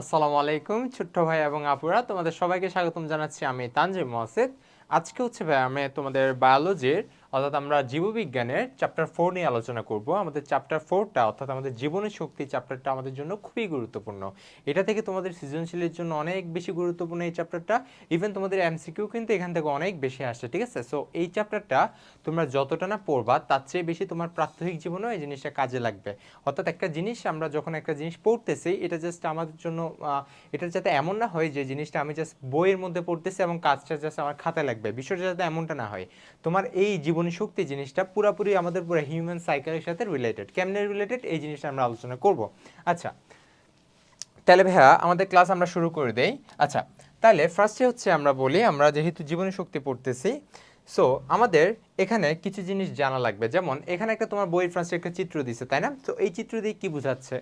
আসসালামু আলাইকুম, ছোট্ট ভাই এবং আপুরা। তোমাদের সবাইকে স্বাগতম জানাচ্ছি আমি তানজিম মহসেদ আজকে হচ্ছে ভাই, আমি তোমাদের বায়োলজির অর্থাৎ আমরা জীববিজ্ঞানের চ্যাপ্টার ফোর নিয়ে আলোচনা করব। আমাদের চ্যাপ্টার ফোরটা অর্থাৎ আমাদের জীবনের শক্তি চ্যাপ্টারটা আমাদের জন্য খুবই গুরুত্বপূর্ণ। এটা থেকে তোমাদের সৃজনশীলের জন্য অনেক বেশি গুরুত্বপূর্ণ এই চ্যাপ্টারটা ইভেন তোমাদের এমসিকিউ কিন্তু এখান থেকে অনেক বেশি আসছে, ঠিক আছে? সো এই চ্যাপ্টারটা তোমরা যতটা না পড়বা, তার চেয়ে বেশি তোমার প্রাত্যহিক জীবনেও এই জিনিসটা কাজে লাগবে। অর্থাৎ একটা জিনিস আমরা যখন একটা জিনিস পড়তেছি, এটা জাস্ট আমাদের জন্য এটা যাতে এমন না হয় যে জিনিসটা আমি জাস্ট বইয়ের মধ্যে পড়তেছি এবং কাজটা জাস্ট আমার খাতায় লাগবে। বিষয়টা যাতে এমনটা না হয়। তোমার এই জীবনী শক্তি জিনিসটা পুরোপুরি আমাদের পুরো হিউম্যান সাইকেলের সাথে রিলেটেড কেমনে রিলেটেড এই জিনিসটা আমরা আলোচনা করব। আচ্ছা তাহলে ভাইয়া আমাদের ক্লাস আমরা শুরু করে দেই। আচ্ছা তাহলে ফার্স্টে হচ্ছে আমরা বলি, আমরা যেহেতু জীবনী শক্তি পড়তেছি সো আমাদের এখানে কিছু জিনিস জানা লাগবে। যেমন, এখানে একটা তোমার বইয়ের ফার্স্টে একটা চিত্র দিছে, তাই না? তো এই চিত্র দিয়ে কি বোঝাচ্ছে?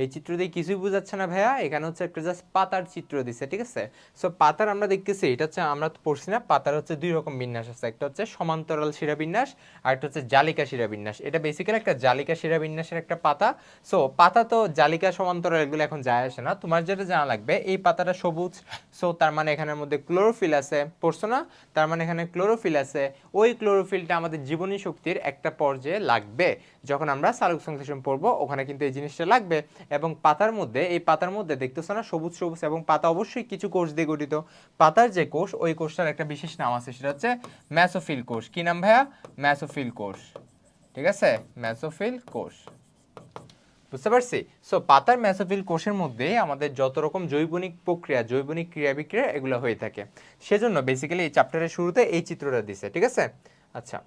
এই চিত্র দিয়ে কিছুই বোঝাচ্ছে না ভাইয়া, এখানে হচ্ছে একটা জাস্ট পাতার চিত্র দিছে, ঠিক আছে? সো পাতার আমরা দেখতেছি, এটা হচ্ছে আমরা তো পড়ছি না, পাতার হচ্ছে দুই রকম বিন্যাস আছে, একটা হচ্ছে সমান্তরাল শিরাবিন্যাস আর একটা হচ্ছে জালিকা শিরাবিন্যাস এটা বেসিক্যালি একটা জালিকা শিরাবিন্যাসের একটা পাতা। সো পাতা তো জালিকা, সমান্তরাল এগুলো এখন যায় আসে না, তোমার যেটা জানা লাগবে, এই পাতাটা সবুজ। সো তার মানে এখানের মধ্যে ক্লোরোফিল আছে, পড়ছো না? তার মানে এখানে ক্লোরোফিল আছে, ওই ক্লোরোফিলটা আমাদের জীবনী শক্তির একটা পর্যায়ে লাগবে। যখন আমরা সালোক সংশ্লেষণ পড়ব, ওখানে কিন্তু এই জিনিসটা লাগবে। এবং পাতার মধ্যে, এই পাতার মধ্যে দেখতেছো না, সবুজ সবুজ এবং পাতা অবশ্যই কিছু কোষ দিয়ে গঠিত। পাতার যে কোষ, ওই কোষটার একটা বিশেষ নাম আছে, সেটা হচ্ছে ম্যাসোফিল কোষ। কি নাম ভাইয়া? ম্যাসোফিল কোষ। ঠিক আছে? ম্যাসোফিল কোষ। বুঝতে পারছি? সো পাতার ম্যাসোফিল কোষের মধ্যে আমাদের যত রকম জৈবনিক প্রক্রিয়া, জৈবনিক ক্রিয়া বিক্রিয়া, এগুলো হয়ে থাকে। সেজন্য বেসিক্যালি এই চ্যাপ্টারের শুরুতে এই চিত্রটা দিছে, ঠিক আছে? আচ্ছা।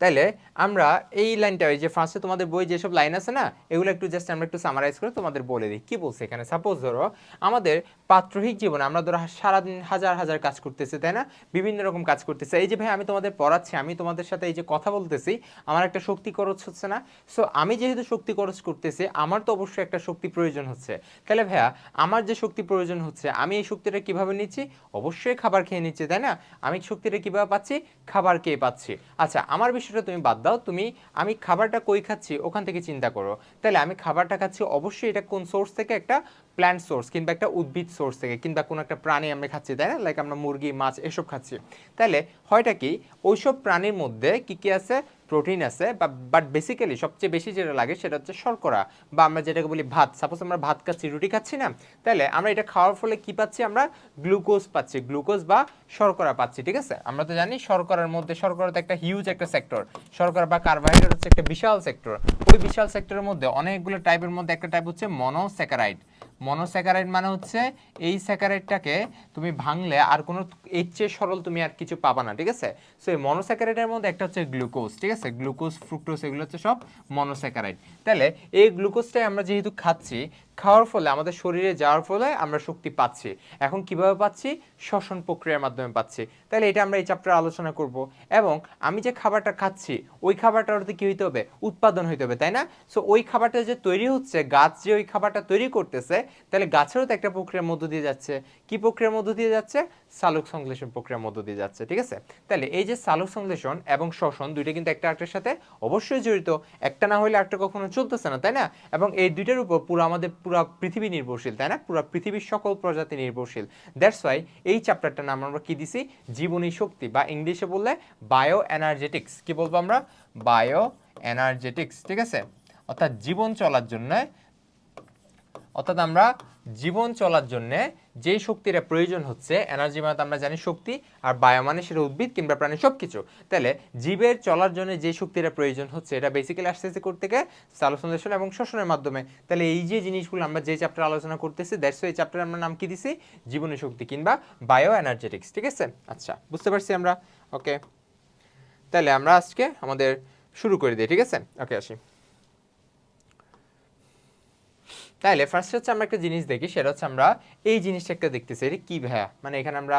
তাইলে আমরা এই লাইনটা ওই যে ফার্স্টে তোমাদের বই যেসব লাইন আছে না, এগুলো একটু জাস্ট আমরা একটু সামারাইজ করে তোমাদের বলে দিই। কি বলছে এখানে? সাপোজ ধরো, আমাদের পাত্রহিক জীবনে আমরা ধরো সারাদিন হাজার হাজার কাজ করতেছি, তাই না? বিভিন্ন রকম কাজ করতেছে। এই যে ভাই, আমি তোমাদের পড়াচ্ছি, আমি তোমাদের সাথে এই যে কথা বলতেছি, আমার একটা শক্তি খরচ হচ্ছে না। সো আমি যেহেতু শক্তি খরচ করতেছি, আমার তো অবশ্যই একটা শক্তি প্রয়োজন হচ্ছে। তাহলে ভাইয়া, আমার যে শক্তি প্রয়োজন হচ্ছে, আমি এই শক্তিটা কীভাবে নিচ্ছি? অবশ্যই খাবার খেয়ে নিচ্ছি, তাই না? আমি শক্তিটা কীভাবে পাচ্ছি? খাবার খেয়ে পাচ্ছি। আচ্ছা আমার বিষয়টা তুমি বাদ দাও। তুমি, আমি খাবারটা কই খাচ্ছি, ওখান থেকে চিন্তা করো। তাহলে আমি খাবারটা খাচ্ছি অবশ্যই এটা কোন সোর্স থেকে? একটা প্ল্যান্ট সোর্স কিংবা একটা উদ্ভিদ সোর্স থেকে, কিংবা কোনো একটা প্রাণী আমরা খাচ্ছি, তাই না? লাইক আমরা মুরগি, মাছ, এসব খাচ্ছি। তাহলে হয়টা কি, ওইসব প্রাণীর মধ্যে কি কি আছে? প্রোটিন আছে বাট বেসিক্যালি সবচেয়ে বেশি যেটা লাগে সেটা হচ্ছে শর্করা, বা আমরা যেটাকে বলি ভাত। সাপোজ আমরা ভাত খাচ্ছি, রুটি খাচ্ছি না, তাহলে আমরা এটা খাওয়ার ফলে কি পাচ্ছি আমরা? গ্লুকোজ পাচ্ছি, গ্লুকোজ বা শর্করা পাচ্ছি, ঠিক আছে? আমরা তো জানি শর্করার মধ্যে, শর্করা তো একটা হিউজ একটা সেক্টর শর্করা বা কার্বোহাইড্রেট হচ্ছে একটা বিশাল সেক্টর ওই বিশাল সেক্টরের মধ্যে অনেকগুলো টাইপের মধ্যে একটা টাইপ হচ্ছে মনোস্যাকারাইড মনোস্যাকারাইড মানে হচ্ছে এই স্যাকারাইডটাকে তুমি ভাঙলে আর কোনো এর চেয়ে সরল তুমি আর কিছু পাবা না, ঠিক আছে? সো এই মনোস্যাকারাইডের মধ্যে একটা হচ্ছে গ্লুকোজ ঠিক আছে? গ্লুকোজ ফ্রুক্টোজ এগুলো হচ্ছে সব মনোস্যাকারাইড তাহলে এই গ্লুকোজটাই আমরা যেহেতু খাচ্ছি, খাওয়ার ফলে, আমাদের শরীরে যাওয়ার ফলে আমরা শক্তি পাচ্ছি। এখন কীভাবে পাচ্ছি? শ্বসন প্রক্রিয়ার মাধ্যমে পাচ্ছি। তাহলে এটা আমরা এই চ্যাপ্টারে আলোচনা করব। এবং আমি যে খাবারটা খাচ্ছি, ওই খাবারটা ওটাতে কি হইতে হবে? উৎপাদন হইতে হবে, তাই না? সো ওই খাবারটা যে তৈরি হচ্ছে, গাছ যে ওই খাবারটা তৈরি করতেছে তাহলে গাছেরও তো একটা প্রক্রিয়ার মধ্য দিয়ে যাচ্ছে। কি প্রক্রিয়ার মধ্য দিয়ে যাচ্ছে? সালোক সংশ্লেষণ প্রক্রিয়ার মধ্য দিয়ে যাচ্ছে, ঠিক আছে? তাহলে এই যে সালোক সংশ্লেষণ এবং শ্বসন দুইটা কিন্তু একটা আরেকটার সাথে অবশ্যই জড়িত। একটা না হলে একটা কখনো চলতেছে না, তাই না? এবং এই দুইটার উপর পুরো আমাদের পুরো পৃথিবী নির্ভরশীল, তাই না? পুরো পৃথিবীর সকল প্রজাতি নির্ভরশীল। দ্যাটস ওয়াই এই চ্যাপ্টারটার নাম আমরা কি দিছি? জীবনী শক্তি, বা ইংলিশে বললে বায়ো এনার্জেটিক্স কি বলব আমরা? বায়ো এনার্জেটিক্স ঠিক আছে? অর্থাৎ জীবন চলার জন্য অর্থাৎ আমরা জীবন চলার জন্য যে শক্তিটা প্রয়োজন হচ্ছে এনার্জি মানে আমরা জানি শক্তি, আর বায়ো মানে সেটা উদ্ভিদ কিংবা প্রাণী সব কিছু তাহলে জীবের চলার জন্য যে শক্তিটা প্রয়োজন হচ্ছে, এটা বেসিক্যালি করতে গিয়ে সালোসন্দেশন এবং শোষণের মাধ্যমে। তাহলে এই যে জিনিসগুলো আমরা যে চ্যাপ্টার আলোচনা করতেছি দ্যাটস এই চ্যাপ্টার আমরা নাম কি দিছি? জীবনী শক্তি কিংবা বায়ো এনার্জেটিক্স ঠিক আছে? আচ্ছা বুঝতে পারছি আমরা? ওকে তাহলে আমরা আজকে আমাদের শুরু করে দিই, ঠিক আছে? ওকে আসি। তাহলে ফার্স্ট হচ্ছে আমরা একটা জিনিস দেখি, সেটা হচ্ছে আমরা এই জিনিসটা একটা দেখতেছি। এটা কি ভাইয়া? মানে এখানে আমরা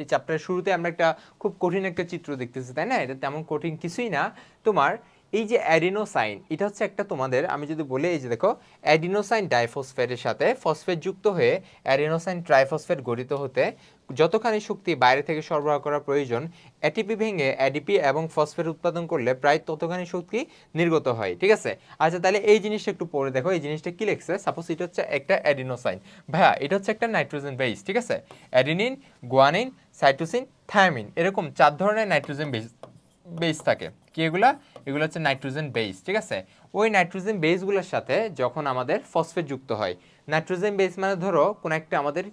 এই চ্যাপ্টারের শুরুতে আমরা একটা খুব কঠিন একটা চিত্র দেখতেছি, তাই না? এটা তেমন কঠিন কিছুই না। তোমার এই যে অ্যাডিনোসাইন এটা হচ্ছে একটা তোমাদের, আমি যদি বলি, এই যে দেখো অ্যাডিনোসাইন ডাইফসফেটের সাথে ফসফেট যুক্ত হয়ে অ্যাডিনোসাইন ট্রাইফসফেট গঠিত হতে যতখানি শক্তি বাইরে থেকে সরবরাহ করা প্রয়োজন এটিপি ভেঙে এডিপি এবং ফসফেট উৎপাদন করলে প্রায় ততখানি শক্তি নির্গত হয়, ঠিক আছে? আচ্ছা তাহলে এই জিনিসটা একটু পড়ে দেখো, এই জিনিসটা কি লিখছে? সাপোজ এটা হচ্ছে একটা অ্যাডিনোসাইন ভাইয়া, এটা হচ্ছে একটা নাইট্রোজেন বেস ঠিক আছে? অ্যাডিনিন গুয়ানিন সাইটোসিন থায়ামিন এরকম চার ধরনের নাইট্রোজেন বেস বেস থাকে। কি এগুলা? এগুলো হচ্ছে নাইট্রোজেন বেস ঠিক আছে? ওই নাইট্রোজেন বেসগুলোর সাথে যখন আমাদের ফসফেট যুক্ত হয় নাইট্রোজেন বেস মানে ধরো কোনো একটা আমাদের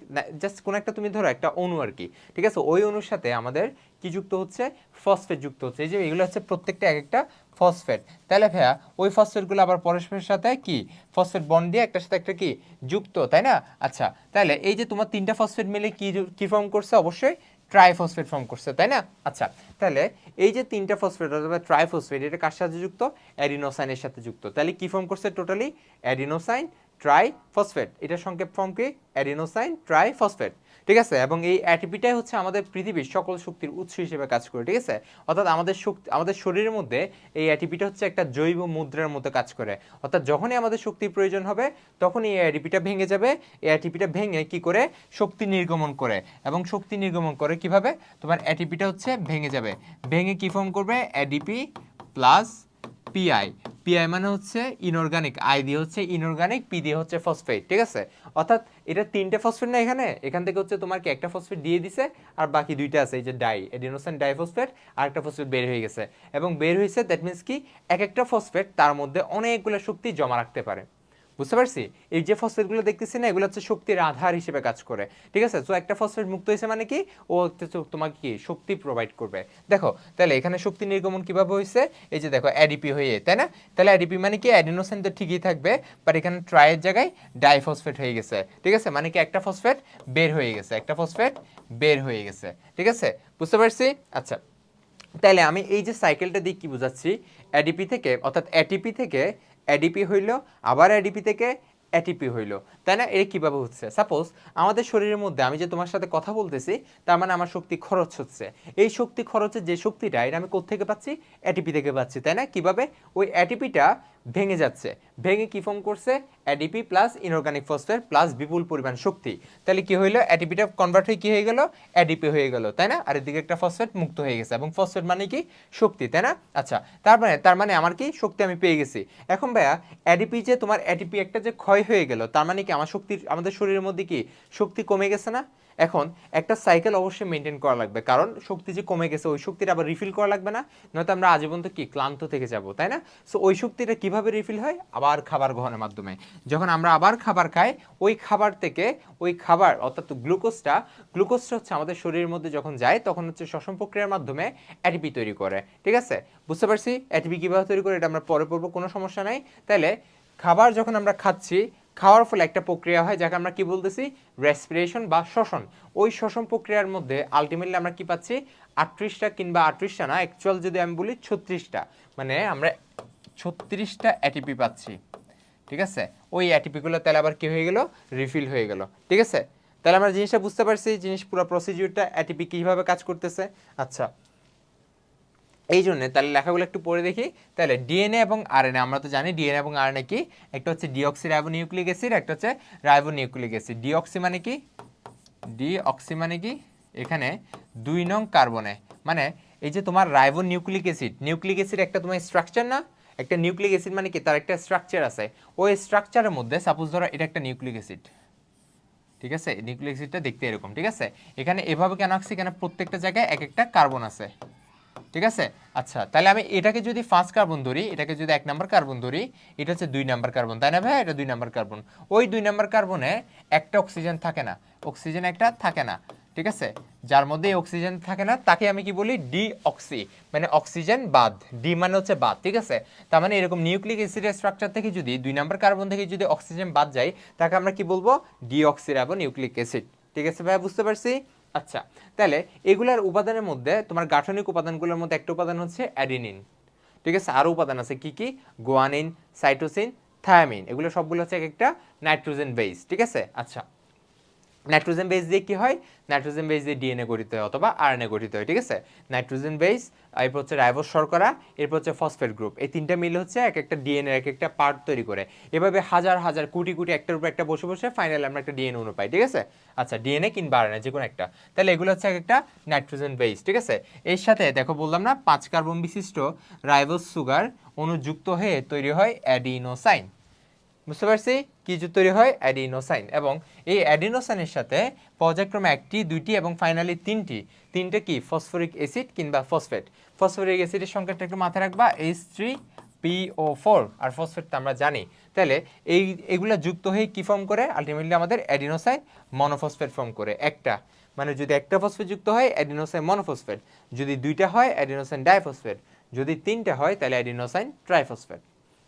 জাস্ট কোনো একটা তুমি ধরো একটা অণু আর কি, ঠিক আছে? ওই অণুর সাথে আমাদের কি যুক্ত হচ্ছে? ফসফেট যুক্ত হচ্ছে। এই যে এগুলো হচ্ছে প্রত্যেকটা এক একটা ফসফেট তাহলে ভাইয়া, ওই ফসফেটগুলো আবার পরস্পরের সাথে কি? ফসফেট বন্ড দিয়ে একটার সাথে একটা কি? যুক্ত, তাই না? আচ্ছা তাহলে এই যে তোমার তিনটা ফসফেট মিলে কি কি ফর্ম করছে? অবশ্যই ট্রাইফসফেট ফর্ম করছে, তাই না? আচ্ছা তাহলে এই যে তিনটা ফসফেট অথবা ট্রাইফসফেট এটা কার সাথে যুক্ত? অ্যাডিনোসাইনের সাথে যুক্ত। তাহলে কি ফর্ম করছে টোটালি অ্যাডিনোসাইন ট্রাইফসফেট এটার সংক্ষেপ ফর্ম কি? অ্যাডিনোসাইন ট্রাইফসফেট ঠিক আছে? এবং এই অ্যাটিপিটাই হচ্ছে আমাদের পৃথিবীর সকল শক্তির উৎস হিসেবে কাজ করে, ঠিক আছে? অর্থাৎ আমাদের শক্তি আমাদের শরীরের মধ্যে এই অ্যাটিপিটা হচ্ছে একটা জৈব মুদ্রার মতো কাজ করে। অর্থাৎ যখনই আমাদের শক্তির প্রয়োজন হবে, তখনই এই অ্যাটিপিটা ভেঙে যাবে। এই অ্যাটিপিটা ভেঙে কি করে? শক্তি নির্গমন করে। এবং শক্তি নির্গমন করে কীভাবে? তোমার অ্যাটিপিটা হচ্ছে ভেঙে যাবে। ভেঙে কি ফর্ম করবে? অ্যাডিপি প্লাস পিআই পিআই মানে হচ্ছে ইনঅর্গানিক আই দিয়ে হচ্ছে ইনঅর্গানিক পি দিয়ে হচ্ছে ফসফেট ঠিক আছে? অর্থাৎ এটা তিনটে ফসফেট না এখানে? এখান থেকে হচ্ছে তোমার কি একটা ফসফেট দিয়ে দিছে, আর বাকি দুইটা আছে, এই যে ডাই এডিনোসাইন ডাইফসফেট আর একটা ফসফেট বের হয়ে গেছে। এবং বের হয়েছে দ্যাট মিনস কি? এক একটা ফসফেট তার মধ্যে অনেকগুলো শক্তি জমা রাখতে পারে। বুঝতে পারছি? এই যে ফসফেটগুলো দেখতেছি না, এগুলো হচ্ছে শক্তির আধার হিসেবে কাজ করে। ঠিক আছে? তো একটা ফসফেট মুক্ত হয়েছে মানে কি? ও তোমাকে কি? শক্তি প্রোভাইড করবে। দেখো, তাহলে এখানে শক্তি নির্গমন কীভাবে হয়েছে? এই যে দেখো অ্যাডিপি হয়ে, তাই না? তাহলে অ্যাডিপি মানে কি? অ্যাডিনোসাইন তো ঠিকই থাকবে বাট এখানে ট্রাইয়ের জায়গায় ডাইফসফেট হয়ে গেছে। ঠিক আছে? মানে কি একটা ফসফেট বের হয়ে গেছে, একটা ফসফেট বের হয়ে গেছে। ঠিক আছে? বুঝতে পারছি? আচ্ছা। তাহলে আমি এই যে সাইকেলটা দিয়ে কি বোঝাচ্ছি? অ্যাডিপি থেকে, অর্থাৎ অ্যাটিপি থেকে অ্যাডিপি হইল, আবার এডিপি থেকে এটিপি হইল। তাই না? এটা কীভাবে হচ্ছে? সাপোজ আমাদের শরীরের মধ্যে আমি যে তোমার সাথে কথা বলতেছি, তার মানে আমার শক্তি খরচ হচ্ছে। এই শক্তি খরচের যে শক্তিটা, এটা আমি কোত্থেকে পাচ্ছি? এটিপি থেকে পাচ্ছি। তাই না? কীভাবে? ওই অ্যাটিপিটা ভেঙে যাচ্ছে। ভেঙে কি ফর্ম করছে? ADP plus inorganic phosphate plus বিপুল পরিমাণ শক্তি। তাহলে কি হইল? অ্যাডিপিটা কনভার্ট হয়ে কি হয়ে গেল? অ্যাডিপি হয়ে গেল, তাই না? আর এদিকে একটা ফসফেট মুক্ত হয়ে গেছে। এবং ফসফেট মানে কি? শক্তি, তাই না? আচ্ছা তার মানে তার মানে আমার কি? শক্তি আমি পেয়ে গেছি। এখন ভাইয়া অ্যাডিপি যে তোমার অ্যাডিপি একটা যে ক্ষয় হয়ে গেল, তার মানে কি আমার শক্তির, আমাদের শরীরের মধ্যে কি শক্তি কমে গেছে না? এখন একটা সাইকেল অবশ্যই মেনটেন করা লাগবে। কারণ শক্তি যে কমে গেছে, ওই শক্তিটা আবার রিফিল করা লাগবে না, নয়তো আমরা আজীবন তো কি, ক্লান্ত থেকে যাব, তাই না? সো ওই শক্তিটা কীভাবে রিফিল হয়? আবার খাবার গ্রহণের মাধ্যমে। যখন আমরা আবার খাবার খাই, ওই খাবার থেকে ওই খাবার, অর্থাৎ গ্লুকোজটা গ্লুকোজটা হচ্ছে আমাদের শরীরের মধ্যে যখন যায়, তখন হচ্ছে শ্বসন প্রক্রিয়ার মাধ্যমে অ্যাটিপি তৈরি করে। ঠিক আছে? বুঝতে পারছি? অ্যাটিপি কীভাবে তৈরি করে, এটা আমরা পরে পড়ব, কোনো সমস্যা নাই। তাহলে খাবার যখন আমরা খাচ্ছি খাওয়ার ফলে একটা প্রক্রিয়া হয়, যাকে আমরা কি বলতেছি? রেসপিরেশন বা শ্বসন ওই শ্বসন প্রক্রিয়ার মধ্যে আলটিমেটলি আমরা কি পাচ্ছি? আটত্রিশটা কিংবা আটত্রিশটা না অ্যাকচুয়াল যদি আমি বলি ছত্রিশটা। মানে আমরা ছত্রিশটা অ্যাটিপি পাচ্ছি। ঠিক আছে? ওই অ্যাটিপিগুলো তাহলে আবার কি হয়ে গেল? রিফিল হয়ে গেল। ঠিক আছে? তাহলে আমরা জিনিসটা বুঝতে পারছি, জিনিস পুরো প্রসিডিউরটা অ্যাটিপি কীভাবে কাজ করতেছে। আচ্ছা এই জন্য তাহলে লেখাগুলো একটু পড়ে দেখি। তাহলে ডিএনএ এবং আরএনএ, আমরা তো জানি ডিএনএ এবং আরএনএ কি? একটা হচ্ছে ডিঅক্সি রাইবোনিউক্লিক অ্যাসিড, একটা হচ্ছে রাইবোনিউক্লিক অ্যাসিড। ডিঅক্সি মানে কি? ডিঅক্সি মানে কি? এখানে দুই নং কার্বনে। মানে এই যে তোমার ribonucleic acid nucleic acid একটা তোমার স্ট্রাকচার না? একটা নিউক্লিক অ্যাসিড মানে কি? তার একটা স্ট্রাকচার আছে। ওই স্ট্রাকচারের মধ্যে সাপোজ ধরো এটা একটা নিউক্লিক অ্যাসিড। ঠিক আছে? নিউক্লিক অ্যাসিডটা দেখতে এরকম, ঠিক আছে? এখানে এভাবে কেন আঁকছি? কেন প্রত্যেকটা জায়গায় এক একটা কার্বন আছে। ঠিক আছে? আচ্ছা তাহলে আমি এটাকে যদি ফার্স্ট কার্বন ধরি, এটাকে যদি এক নাম্বার কার্বন ধরি, এটা হচ্ছে দুই নাম্বার কার্বন তাই না ভাই? এটা দুই নাম্বার কার্বন ওই দুই নাম্বার কার্বনে একটা অক্সিজেন থাকে না। অক্সিজেন একটা থাকে না, ঠিক আছে? যার মধ্যে অক্সিজেন থাকে না, তাকে আমি কি বলি? ডি অক্সি মানে অক্সিজেন বাদ। ডি মানে হচ্ছে বাদ, ঠিক আছে? তার মানে এরকম নিউক্লিক অ্যাসিডের স্ট্রাকচার থেকে যদি, দুই নাম্বার কার্বন থেকে যদি অক্সিজেন বাদ যায়, তাকে আমরা কি বলব? ডি অক্সিরাবো নিউক্লিক অ্যাসিড ঠিক আছে ভাই? বুঝতে পারছি? আচ্ছা তাহলে এগুলার উপাদানের মধ্যে তোমার গাঠনিক উপাদানগুলোর মধ্যে একটা উপাদান হচ্ছে অ্যাডিনিন। ঠিক আছে? আরও উপাদান আছে কি কি? Guanine, cytosine, thymine. এগুলো সবগুলো হচ্ছে এক একটা নাইট্রোজেন বেস। ঠিক আছে? আচ্ছা। নাইট্রোজেন বেস দিয়ে কি হয়? নাইট্রোজেন বেস দিয়ে ডিএনএ গঠিত হয় অথবা আরএনএ গঠিত হয়, ঠিক আছে? নাইট্রোজেন বেস, এরপর হচ্ছে রাইবোস শর্করা, এরপর হচ্ছে ফসফেট গ্রুপ। এই তিনটা মিলে হচ্ছে এক একটা ডিএনএ এক একটা পার্ট তৈরি করে। এভাবে হাজার হাজার, কোটি কোটি একটার উপর একটা বসে বসে ফাইনালি আমরা একটা ডিএনএ অনু পাই, ঠিক আছে? আচ্ছা ডিএনএ কিংবা আরএনএ যে কোনো একটা। তাহলে এগুলো হচ্ছে এক একটা নাইট্রোজেন বেস, ঠিক আছে? এর সাথে দেখো বললাম না, পাঁচ কার্বন বিশিষ্ট রাইবোস সুগার অনুযুক্ত হয়ে তৈরি হয় অ্যাডিনোসাইন। বুঝতে পারছি? কি যে তৈরি হয়? অ্যাডিনোসাইন। এবং এই অ্যাডিনোসাইনের সাথে পর্যায়ক্রমে একটি, দুইটি এবং ফাইনালি তিনটি। তিনটে কি? ফসফরিক অ্যাসিড কিংবা ফসফেট। ফসফরিক অ্যাসিডের সংখ্যাটা একটু মাথায় রাখবা। এইচ থ্রি পিও ফোর আর ফসফেট আমরা জানি। তাহলে এই, এগুলা যুক্ত হয়ে কি ফর্ম করে? আলটিমেটলি আমাদের অ্যাডিনোসাইন মনোফসফেট ফর্ম করে। একটা। মানে যদি একটা ফসফেট যুক্ত হয়, অ্যাডিনোসাইন মনোফসফেট যদি দুইটা হয়, অ্যাডিনোসাইন ডাইফসফেট যদি তিনটা হয়, তাহলে অ্যাডিনোসাইন ট্রাইফসফেট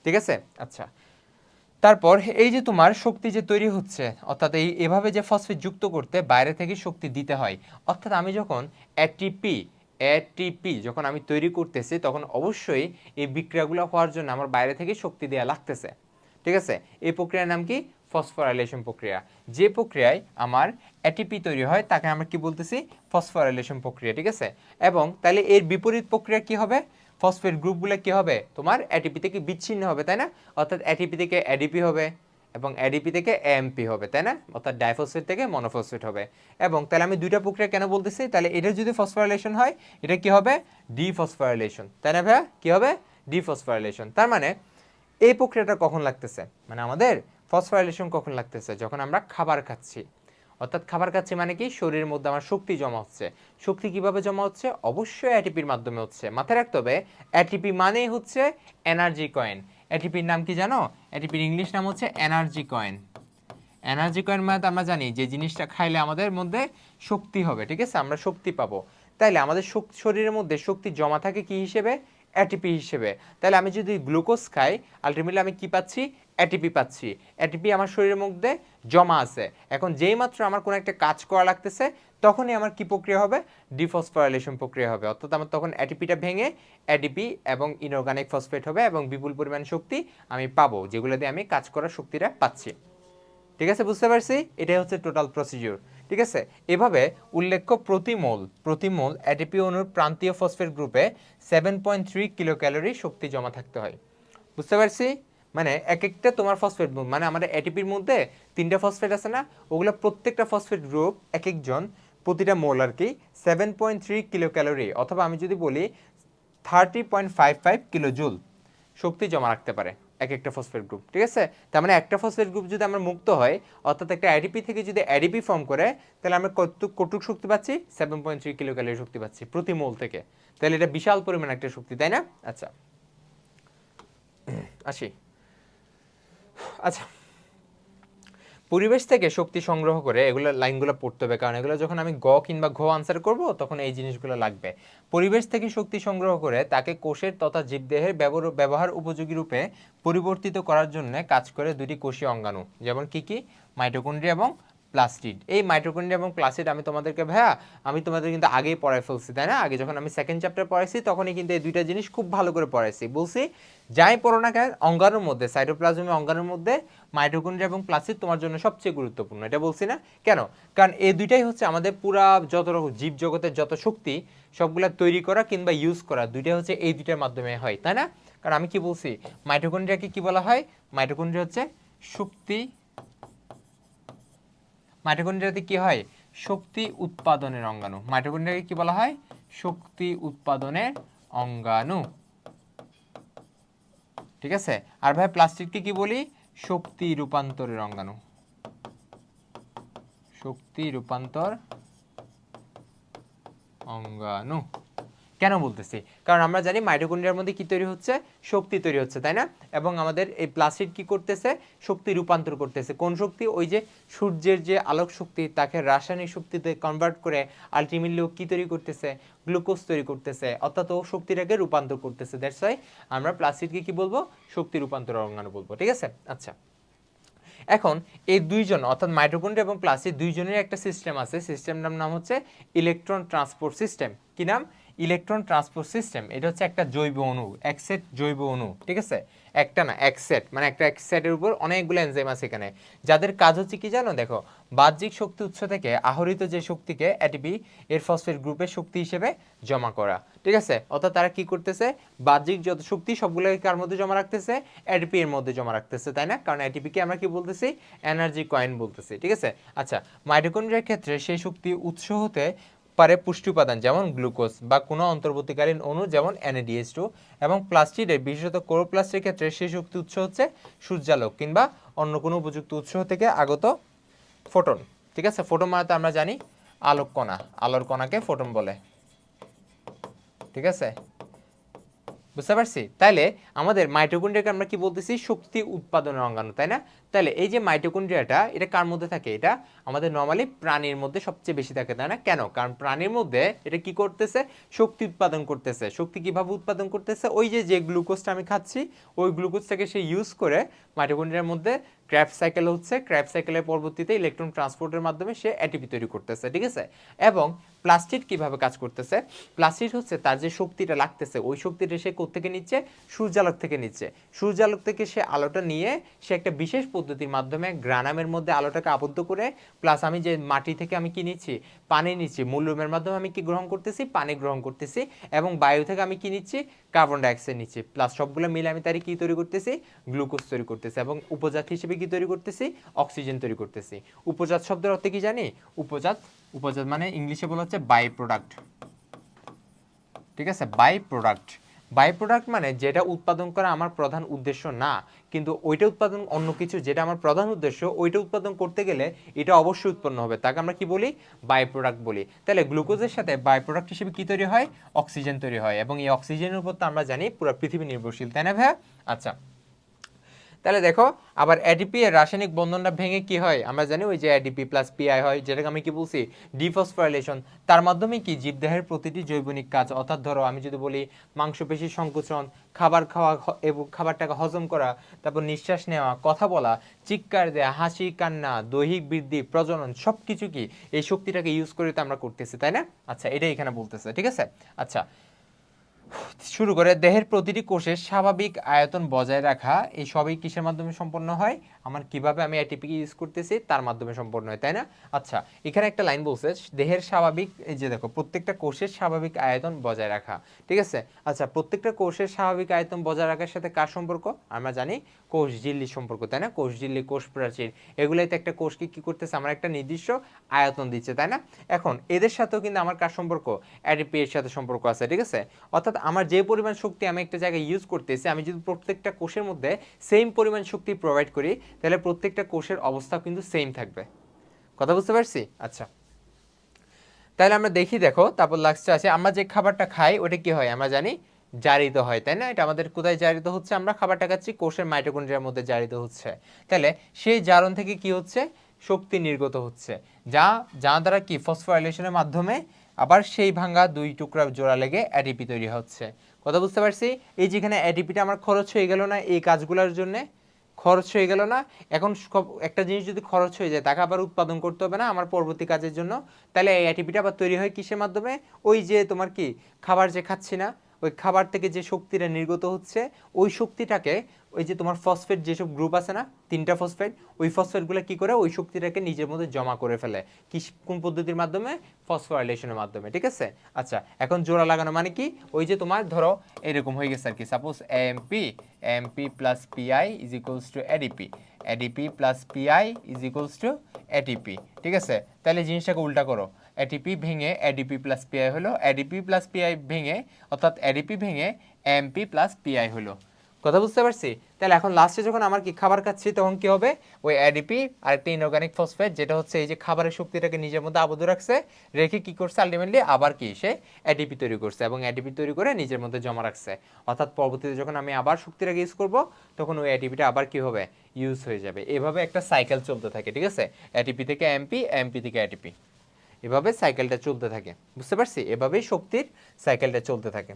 ঠিক আছে? আচ্ছা। তারপর এই যে তোমার শক্তি যে তৈরি হচ্ছে, অর্থাৎ এই এভাবে যে ফসফেট যুক্ত করতে বাইরে থেকে শক্তি দিতে হয়, অর্থাৎ আমি যখন এটিপি এটিপি যখন আমি তৈরি করতেছি, তখন অবশ্যই এই বিক্রিয়াগুলো হওয়ার জন্য আমার বাইরে থেকে শক্তি দেওয়া লাগতেছে। ঠিক আছে? এই প্রক্রিয়ার নাম কি? ফসফোরাইলেশন প্রক্রিয়া। যে প্রক্রিয়ায় আমার এটিপি তৈরি হয়, তাকে আমরা কি বলতেছি? ফসফোরাইলেশন প্রক্রিয়া। ঠিক আছে? এবং তাহলে এর বিপরীত প্রক্রিয়া কি হবে? ফসফেট গ্রুপগুলো কি হবে? তোমার এটিপি থেকে বিচ্ছিন্ন হবে, তাই না? অর্থাৎ এটিপি থেকে এডিপি হবে এবং এডিপি থেকে এমপি হবে, তাই না? অর্থাৎ ডাইফসফেট থেকে মনোফসফেট হবে। এবং তাহলে আমি দুইটা প্রক্রিয়া কেন বলতেছি? তাহলে এটা যদি ফসফোরাইলেশন হয়, এটা কি হবে? ডিফসফোরাইলেশন তাই না ভাইয়া? কি হবে? ডিফসফোরাইলেশন তার মানে এই প্রক্রিয়াটা কখন লাগতেছে? মানে আমাদের ফসফোরাইলেশন কখন লাগতেছে? যখন আমরা খাবার খাচ্ছি। অর্থাৎ খাবার খাচ্ছি মানে কি? শরীরের মধ্যে আমার শক্তি জমা হচ্ছে। শক্তি কীভাবে জমা হচ্ছে? অবশ্যই অ্যাটিপির মাধ্যমে হচ্ছে। মাথায় রাখতে হবে অ্যাটিপি মানেই হচ্ছে এনার্জি কয়েন অ্যাটিপির নাম কি জানো? অ্যাটিপির ইংলিশ নাম হচ্ছে এনার্জি কয়েন এনার্জি কয়েন মানে আমরা জানি যে জিনিসটা খাইলে আমাদের মধ্যে শক্তি হবে, ঠিক আছে? আমরা শক্তি পাবো। তাইলে আমাদের শরীরের মধ্যে শক্তি জমা থাকে কি হিসেবে? অ্যাটিপি হিসেবে। তাহলে আমি যদি গ্লুকোজ খাই আলটিমেটলি আমি কি পাচ্ছি? অ্যাটিপি পাচ্ছি। অ্যাটিপি আমার শরীরের মধ্যে জমা আছে। এখন যেই মাত্র আমার কোনো একটা কাজ করা লাগতেছে, তখনই আমার কি প্রক্রিয়া হবে? ডিফসফোরাইলেশন প্রক্রিয়া হবে। অর্থাৎ আমার তখন অ্যাটিপিটা ভেঙে অ্যাডিপি এবং ইনঅর্গানিক ফসফেট হবে এবং বিপুল পরিমাণ শক্তি আমি পাবো, যেগুলো দিয়ে আমি কাজ করার শক্তিটা পাচ্ছি। ঠিক আছে, বুঝতে পারছি? এটাই হচ্ছে টোটাল প্রসিডিউর ঠিক আছে? এভাবে উল্লেখ্য প্রতি মোল প্রতি মোল অ্যাটিপি অণুর প্রান্তীয় ফসফেট গ্রুপে seven point three kilo calorie শক্তি জমা থাকতে হয়। বুঝতে পারছি? মানে এক একটা তোমার ফসফেট গ্রুপ মানে আমাদের অ্যাটিপির মধ্যে তিনটা ফসফেট আছে না, ওগুলো প্রত্যেকটা ফসফেট গ্রুপ এক একজন প্রতিটা মোল আর কি seven point three kilo calorie অথবা আমি যদি বলি thirty point five five kilo joule শক্তি জমা রাখতে পারে এক একটা ফসফেট গ্রুপ ঠিক আছে? তার মানে একটা ফসফেট গ্রুপ যদি আমরা মুক্ত হয়, অর্থাৎ একটা অ্যাডিপি থেকে যদি অ্যাডিপি ফর্ম করে, তাহলে আমরা কত কটুক শক্তি পাচ্ছি? Seven point three kilo calorie শক্তি পাচ্ছি প্রতি মোল থেকে। তাহলে এটা বিশাল পরিমাণ একটা শক্তি, তাই না? আচ্ছা আসি। আচ্ছা। পরিবেশ থেকে শক্তি সংগ্রহ করে এগুলো লাইনগুলো পড়তে হবে, কারণ এগুলো যখন আমি গ কিংবা ঘ আনসার করব, তখন এই জিনিসগুলো লাগবে। পরিবেশ থেকে শক্তি সংগ্রহ করে তাকে কোষের তথা জীবদেহের ব্যবহার- উপযোগী রূপে পরিবর্তিত করার জন্য কাজ করে দুটি কোষীয় অঙ্গাণু, যেমন কি কি? মাইটোকন্ড্রিয়া এবং প্লাস্টিড। এই মাইটোকন্ড্রিয়া এবং প্লাস্টিড আমি তোমাদেরকে ভাইয়া, আমি তোমাদের কিন্তু আগেই পড়াই ফেলছি, তাই না? আগে যখন আমি সেকেন্ড চ্যাপ্টার পড়াইছি, তখনই কিন্তু এই দুইটা জিনিস খুব ভালো করে পড়াইছি। বলছি, যাই পড়ো না কেন, অঙ্গাণুর মধ্যে সাইটোপ্লাজমে অঙ্গাণুর মধ্যে মাইটোকন্ড্রিয়া এবং প্লাস্টিড তোমার জন্য সবচেয়ে গুরুত্বপূর্ণ। এটা বলছি না? কেন? কারণ এই দুইটাই হচ্ছে আমাদের পুরা যত রকম জীব জগতের যত শক্তি, সবগুলা তৈরি করা কিংবা ইউজ করা, দুইটাই হচ্ছে এই দুইটার মাধ্যমে হয়, তাই না? কারণ আমি কি বলছি মাইটোকন্ড্রিয়াকে কি বলা হয়? মাইটোকন্ড্রিয়া হচ্ছে শক্তি মাইটোকন্ড্রিয়াতে কি হয়? শক্তি উৎপাদনের অঙ্গাণু। মাইটোকন্ড্রিয়াকে কি বলা হয়? শক্তি উৎপাদনের অঙ্গাণু। ঠিক আছে? আর ভাই, প্লাস্টিককে কি বলি? শক্তি রূপান্তরের অঙ্গাণু। শক্তি রূপান্তর অঙ্গাণু। কেন বলতেছি? কারণ আমরা জানি মাইটোকন্ড্রিয়ার মধ্যে কি তৈরি হচ্ছে? শক্তি তৈরি হচ্ছে, তাই না? এবং আমাদের এই প্লাস্টিড কি করতেছে? শক্তি রূপান্তর করতেছে। কোন শক্তি? ওই যে সূর্যের যে আলোক শক্তি, তাকে রাসায়নিক শক্তিতে কনভার্ট করে আলটিমেটলি কি তৈরি করতেছে? গ্লুকোজ তৈরি করতেছে। অর্থাৎ ও শক্তিটাকে রূপান্তর করতেছে। দ্যাটস ওয়াই আমরা প্লাস্টিডকে কি বলব? শক্তি রূপান্তর অঙ্গাণু বলব, ঠিক আছে? আচ্ছা। এখন এই দুইজন, অর্থাৎ মাইটোকন্ড্রিয়া এবং প্লাস্টিড দুইজনের একটা সিস্টেম আছে। সিস্টেমটার নাম হচ্ছে ইলেকট্রন ট্রান্সপোর্ট সিস্টেম কি নাম? ইলেকট্রন ট্রান্সপোর্ট সিস্টেম এটা হচ্ছে একটা জৈব অণু, এক সেট জৈব অণু, ঠিক আছে? একটা না, এক সেট মানে একটা এক সেটের উপর অনেকগুলো এনজাইম আছে এখানে। যাদের কাজ হচ্ছে কি জানো? দেখো, বাহ্যিক শক্তি উৎস থেকে আহরিত যে শক্তিকে এটিপি এর ফসফেট গ্রুপের শক্তি হিসেবে জমা করা, ঠিক আছে? অর্থাৎ তারা কি করতেছে? বাহ্যিক যত শক্তি সবগুলোকে কার মধ্যে জমা রাখতেছে? এটিপি এর মধ্যে জমা রাখতেছে, তাই না? কারণ এটিপিকে আমরা কি বলতেছি? এনার্জি কয়েন বলতেছি, ঠিক আছে? আচ্ছা মাইটোকন্ড্রিয়ার ক্ষেত্রে সেই শক্তি উৎস হতে পারে পুষ্টি উপাদান, যেমন গ্লুকোজ বা কোনো অন্তর্বর্তীকালীন অণু, যেমন এনএডিএস টু এবং প্লাস্টিডের বিশেষত ক্লোরোপ্লাস্টের ক্ষেত্রে সেই শক্তি উৎস হচ্ছে সূর্যালোক কিংবা অন্য কোনো উপযুক্ত উৎস থেকে আগত ফোটন। ঠিক আছে? ফোটন মানে আমরা জানি আলোক কণা। আলোর কণাকে ফোটন বলে। ঠিক আছে? বুঝতে পারছি? তাইলে আমাদের মাইটোকন্ড্রিয়াকে আমরা কি বলতেছি? শক্তি উৎপাদনের অঙ্গাণু, তাই না? তাহলে এই যে মাইটোকন্ড্রিয়াটা, এটা কার মধ্যে থাকে? এটা আমাদের নর্মালি প্রাণীর মধ্যে সবচেয়ে বেশি থাকে, তাই না? কেন? কারণ প্রাণীর মধ্যে এটা কি করতেছে? শক্তি উৎপাদন করতেছে। শক্তি কীভাবে উৎপাদন করতেছে? ওই যে যে গ্লুকোজটা আমি খাচ্ছি, ওই গ্লুকোজটাকে সে ইউজ করে মাইটোকন্ড্রিয়ার মধ্যে ক্র্যাপ সাইকেল হচ্ছে। ক্র্যাপ সাইকেলের পরবর্তীতে ইলেকট্রন ট্রান্সপোর্টের মাধ্যমে সে এটিপি তৈরি করতেছে, ঠিক আছে? এবং প্লাস্টিক কীভাবে কাজ করতেছে? প্লাস্টিড হচ্ছে তার যে শক্তিটা লাগতেছে, ওই শক্তিটা সে থেকে নিচ্ছে? সূর্যালোক থেকে নিচ্ছে। সূর্যালোক থেকে সে আলোটা নিয়ে সে একটা বিশেষ পদ্ধতির মাধ্যমে গ্রানামের মধ্যে আলোটাকে আবদ্ধ করে প্লাস আমি যে মাটি থেকে আমি কি নিচ্ছি? পানি নিচ্ছি। মূল্যমের মাধ্যমে আমি কি গ্রহণ করতেছি? পানি গ্রহণ করতেছি এবং বায়ু থেকে আমি কি নিচ্ছি? কার্বন ডাইঅক্সাইড নিচ্ছি। প্লাস সবগুলো মিলে আমি তারই কি তৈরি করতেছি? গ্লুকোজ তৈরি করতেছি এবং উপজাত হিসেবে কি তৈরি করতেছি? অক্সিজেন তৈরি করতেছি। উপজাত শব্দের অর্থে কি জানি? উপজাত উপজাত মানে ইংলিশে বলা হচ্ছে বাই প্রোডাক্ট ঠিক আছে? বাই প্রোডাক্ট বাই প্রোডাক্ট মানে যেটা উৎপাদন করা আমার প্রধান উদ্দেশ্য না, কিন্তু ওইটা উৎপাদন অন্য কিছু যেটা আমার প্রধান উদ্দেশ্য, ওইটা উৎপাদন করতে গেলে এটা অবশ্যই উৎপন্ন হবে। তাকে আমরা কি বলি? বাই প্রোডাক্ট বলি। তাহলে গ্লুকোজের সাথে বাই প্রোডাক্ট হিসেবে কী তৈরি হয়? অক্সিজেন তৈরি হয়। এবং এই অক্সিজেনের উপর তো আমরা জানি পুরো পৃথিবী নির্ভরশীল, তাই না ভাইয়া? আচ্ছা। তাহলে দেখো, আবার এডিপি এর রাসায়নিক বন্ধনটা ভেঙে কি হয়? আমরা জানি ওই যে এডিপি প্লাস পিআই হয়, যেটাকে আমি কি বলছি? ডিফসফোরাইলেশন। তার মাধ্যমে কি জীবদেহের প্রতিটি জৈবনিক কাজ, অর্থাৎ ধরো আমি যদি বলি মাংসপেশি সংকোচন, খাবার খাওয়া এবং খাবারটাকে হজম করা, তারপর নিঃশ্বাস নেওয়া, কথা বলা, চিৎকার দেওয়া হাসি, কান্না, দৈহিক বৃদ্ধি, প্রজনন সব কিছু কি এই শক্তিটাকে ইউজ করে তো আমরা করতেছি, তাই না? আচ্ছা এটাই এখানে বলতেছে, ঠিক আছে? আচ্ছা শুরু করে দেহের প্রতিটি কোষের স্বাভাবিক আয়তন বজায় রাখা, এই সবই কিসের মাধ্যমে সম্পন্ন হয়? আমার কীভাবে আমি এটিপিকে ইউজ করতেছি, তার মাধ্যমে সম্পন্ন হয়, তাই না? আচ্ছা এখানে একটা লাইন বলছে, দেহের স্বাভাবিক, এই যে দেখো, প্রত্যেকটা কোষের স্বাভাবিক আয়তন বজায় রাখা, ঠিক আছে? আচ্ছা প্রত্যেকটা কোষের স্বাভাবিক আয়তন বজায় রাখার সাথে কার সম্পর্ক? আমরা জানি কোষ ঝিল্লির সম্পর্ক, তাই না? কোষ ঝিল্লি কোষ প্রাচীর এগুলোতে একটা কোষকে কি করতেছে? আমার একটা নির্দিষ্ট আয়তন দিচ্ছে, তাই না? এখন, এদের সাথেও কিন্তু আমার কার সম্পর্ক? অ্যাডিপি এর সাথে সম্পর্ক আছে, ঠিক আছে? অর্থাৎ আমার যে পরিমাণ শক্তি আমি একটা জায়গায় ইউজ করতেছি, আমি যদি প্রত্যেকটা কোষের মধ্যে সেম পরিমাণ শক্তি প্রোভাইড করি, তাহলে প্রত্যেকটা কোষের অবস্থা কিন্তু সেম থাকবে। কথা বুঝতে পারছি? আচ্ছা। তাহলে আমরা দেখি, দেখো, তারপর লাস্টে আছে, আমরা যে খাবারটা খাই, ওটা কি হয়? আমরা জানি জারিত হয়, তাই না? এটা আমাদের কোথায় জারিত হচ্ছে? আমরা খাবারটা খাচ্ছি কোষের মাইটোকন্ড্রিয়ার মধ্যে জারিত হচ্ছে। তাহলে সেই জারণ থেকে কি হচ্ছে? শক্তি নির্গত হচ্ছে, যা যা দ্বারা কি? ফসফোরাইলেশনের মাধ্যমে আবার সেই ভাঙা দুই টুকরা জোড়া লেগে অ্যাডিপি তৈরি হচ্ছে। কথা বুঝতে পারছি? এই যেখানে অ্যাডিপিটা আমার খরচ হয়ে গেল না, এই কাজগুলোর জন্যে খরচ হয়ে গেল না। এখন একটা জিনিস যদি খরচ হয়ে যায়, তাকে আবার উৎপাদন করতে হবে না আমার পরবর্তী কাজের জন্য। তাহলে এই অ্যাটিপিটা আবার তৈরি হয় কিসের মাধ্যমে? ওই যে তোমার কি, খাবার যে খাচ্ছি না, ওই খাবার থেকে যে শক্তিটা নির্গত হচ্ছে, ওই শক্তিটাকে ওই যে তোমার ফসফেট যেসব গ্রুপ আছে না, তিনটা ফসফেট ওই ফসফেটগুলো কি করে? ওই শক্তিটাকে নিজের মধ্যে জমা করে ফেলে। কি কোন পদ্ধতির মাধ্যমে? ফসফোরাইলেশনের মাধ্যমে, ঠিক আছে? আচ্ছা এখন জোড়া লাগানো মানে কি? ওই যে তোমার ধরো, এরকম হয়ে গেছে আর কি suppose MP MP plus PI is equals to ADP ADP plus PI is equals to ATP ঠিক আছে? তাহলে জিনিসটাকে উল্টা করো। এটিপি ভেঙে এডিপি প্লাস পিআই হলো এডিপি প্লাস পিআই ভেঙে, অর্থাৎ এডিপি ভেঙে এমপি প্লাস পিআই হলো। কথা বুঝতে পারছি? তাহলে এখন লাস্টে যখন আমার কি খাবার খাচ্ছি, তখন কি হবে? ওই অ্যাডিপি আর একটা ইনঅর্গানিক ফসফেট যেটা হচ্ছে এই যে খাবারের শক্তিটাকে নিজের মধ্যে আবদ্ধ রাখছে, রেখে কি করছে? আলটিমেটলি আবার কি সে অ্যাডিপি তৈরি করছে এবং অ্যাডিপি তৈরি করে নিজের মধ্যে জমা রাখছে। অর্থাৎ পরবর্তীতে যখন আমি আবার শক্তিটাকে ইউজ করব, তখন ওই অ্যাডিপিটা আবার কি হবে? ইউজ হয়ে যাবে। এভাবে একটা সাইকেল চলতে থাকে, ঠিক আছে? অ্যাডিপি থেকে এমপি এমপি থেকে অ্যাডিপি এভাবে সাইকেলটা চলতে থাকে, বুঝতে পারছি? এভাবেই শক্তির সাইকেলটা চলতে থাকে।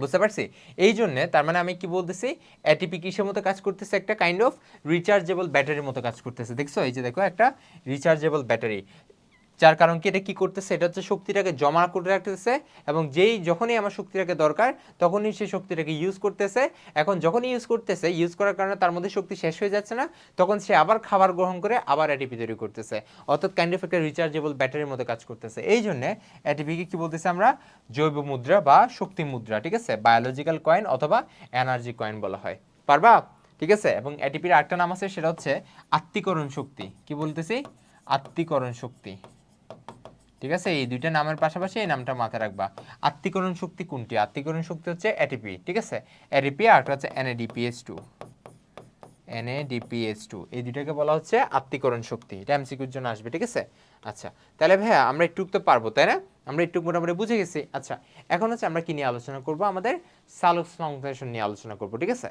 বুঝতে পারছি? এই জন্যে তার মানে আমি কি বলতেছি অ্যাটিপি কিসের মতো কাজ করতেছে? একটা কাইন্ড অফ রিচার্জেবল ব্যাটারির মতো কাজ করতেছে। দেখছ? এই যে দেখো, একটা রিচার্জেবল ব্যাটারি যার কারণ কি? এটা কি করতেছে? এটা হচ্ছে শক্তিটাকে জমা করে রাখতেছে এবং যেই যখনই আমার শক্তিটাকে দরকার, তখনই সেই শক্তিটাকে ইউজ করতেছে। এখন যখনই ইউজ করতেছে ইউজ করার কারণে তার মধ্যে শক্তি শেষ হয়ে যাচ্ছে না, তখন সে আবার খাবার গ্রহণ করে আবার এটিপি তৈরি করতেছে। অর্থাৎ কাইন্ড অফ একটা রিচার্জেবল ব্যাটারির মতো কাজ করতেছে। এই জন্য এটিপিকে কি বলতেছি আমরা? জৈব মুদ্রা বা শক্তি মুদ্রা, ঠিক আছে? বায়োলজিক্যাল কয়েন অথবা এনার্জি কয়েন বলা হয়। পারবা? ঠিক আছে? এবং এটিপির আরেকটা নাম আছে, সেটা হচ্ছে আত্মীকরণ শক্তি। কি বলতেছি? আত্মীকরণ শক্তি। ঠিক আছে? এই দুইটা নামের পাশাপাশি এই নামটা মাথায় রাখবা। আত্মীকরণ শক্তি কোনটি? আত্মীকরণ শক্তি হচ্ছে এটিপি ঠিক আছে? এটিপি আর একটা হচ্ছে এনএডিপিএস টু এনএডিপিএস টু এই দুইটাকে বলা হচ্ছে আত্মীকরণ শক্তি। এটা এমসিকিউর জন্য আসবে, ঠিক আছে? আচ্ছা তাহলে ভাইয়া আমরা একটু তো পারব, তাই না? আমরা একটু মোটামুটি বুঝে গেছি। আচ্ছা এখন হচ্ছে আমরা কি নিয়ে আলোচনা করব? আমাদের সালোক সংশ্লেষণ নিয়ে আলোচনা করব, ঠিক আছে?